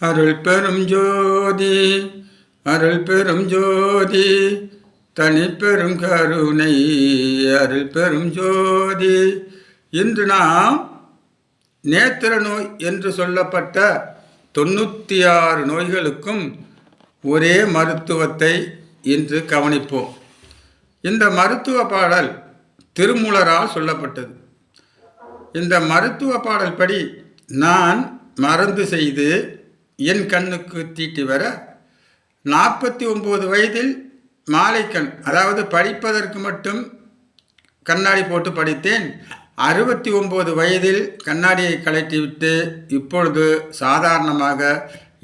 அருள் பெரும் ஜோதி அருள் பெரும் ஜோதி தனி பெரும் கருணை அருள் பெரும் ஜோதி. இன்று நாம் நேத்திர நோய் என்று சொல்லப்பட்ட தொண்ணூற்றி ஆறு நோய்களுக்கும் ஒரே மருத்துவத்தை இன்று கவனிப்போம். இந்த மருத்துவ பாடல் திருமூலரால் சொல்லப்பட்டது. இந்த மருத்துவ பாடல் படி நான் மறந்து செய்து என் கண்ணுக்கு தீட்டி வர நாற்பத்தி ஒம்பது வயதில் மாலைக்கண் அதாவது படிப்பதற்கு மட்டும் கண்ணாடி போட்டு படித்தேன். அறுபத்தி ஒம்பது வயதில் கண்ணாடியை கழட்டிவிட்டு இப்பொழுது சாதாரணமாக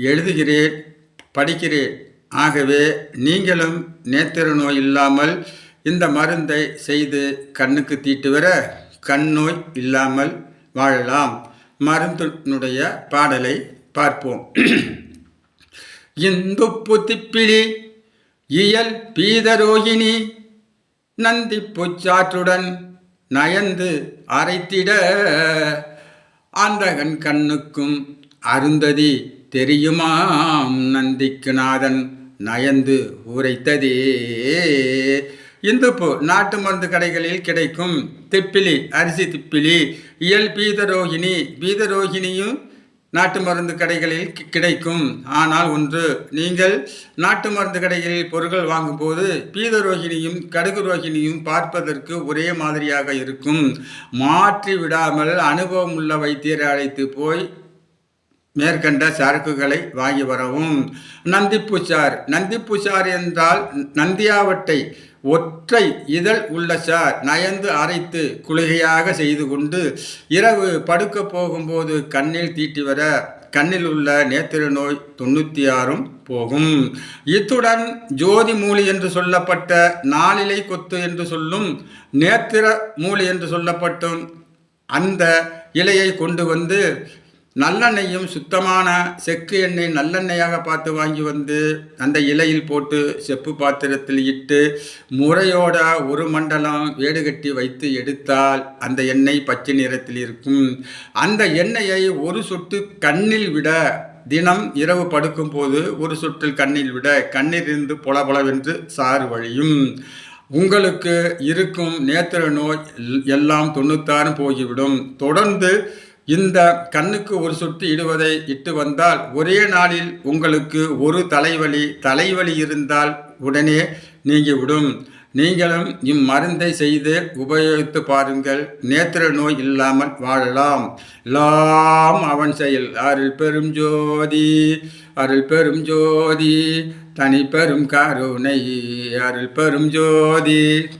எழுதுகிறேன் படிக்கிறேன். ஆகவே நீங்களும் நேத்திர நோய் இல்லாமல் இந்த மருந்தை செய்து கண்ணுக்கு தீட்டு வர கண் நோய் இல்லாமல் வாழலாம். மருந்தினுடைய பாடலை பார்ப்போம். இந்து திப்பிலி இயல் பீதரோகிணி நந்தி புச்சாற்றுடன் நயந்து அரைத்திட ஆந்தகன் கண்ணுக்கும் அருந்ததி தெரியுமாம் நந்திக்கு நாதன் நயந்து உரைத்ததே. இந்துப்பு நாட்டு மருந்து கடைகளில் கிடைக்கும் திப்பிலி அரிசி திப்பிலி இயல் பீதரோகிணி பீதரோகிணியும் நாட்டு மருந்து கடைகளில் கி- கிடைக்கும். ஆனால் ஒன்று நீங்கள் நாட்டு மருந்து கடைகளில் பொருட்கள் வாங்கும்போது பீதரோகிணியும் கடுகு ரோகிணியும் பார்ப்பதற்கு ஒரே மாதிரியாக இருக்கும். மாற்றி விடாமல் அனுபவம் உள்ள வைத்தியரை அழைத்து போய் மேற்கண்ட சரக்குகளை வாங்கி வரவும். நந்திப்பூச்சார் நந்திப்பூச்சார் என்றால் நந்தியாவட்டை ஒற்றை இதழ் உள்ள சார் நயந்து அரைத்து குளிகையாக செய்து கொண்டு இரவு படுக்க போகும்போது கண்ணில் தீட்டி வர கண்ணில் உள்ள நேத்திர நோய் தொண்ணூற்றி ஆறும் போகும். இத்துடன் ஜோதி மூலி என்று சொல்லப்பட்ட நாளிலை கொத்து என்று சொல்லும் நேத்திர மூலி என்று சொல்லப்பட்டும் அந்த இலையை கொண்டு வந்து நல்லெண்ணெயும் சுத்தமான செக்கு எண்ணெய் நல்லெண்ணெயாக பார்த்து வாங்கி வந்து அந்த இலையில் போட்டு செப்பு பாத்திரத்தில் இட்டு முறையோட ஒரு மண்டலம் வேடுகட்டி வைத்து எடுத்தால் அந்த எண்ணெய் பச்சை நிறத்தில் இருக்கும். அந்த எண்ணெயை ஒரு சொட்டு கண்ணில் விட தினம் இரவு படுக்கும் போது ஒரு சொட்டில் கண்ணில் விட கண்ணிலிருந்து பொலபொலவென்று சாறு வழியும். உங்களுக்கு இருக்கும் நேத்திர நோய் எல்- எல்லாம் தொண்ணூத்தாறு போய்விடும் தொடர்ந்து இந்த கண்ணுக்கு ஒரு சொட்டு இடுவதை இட்டு வந்தால் ஒரே நாளில் உங்களுக்கு ஒரு தலைவலி தலைவலி இருந்தால் உடனே நீங்கிவிடும். நீங்களும் இம்மருந்தை செய்து உபயோகித்து பாருங்கள். நேத்திர நோய் இல்லாமல் வாழலாம். எல்லாம் அவன் செயல். அருள் பெரும் ஜோதி அருள் பெரும் ஜோதி தனி பெரும் கருணை. அருள் பெரும் ஜோதி.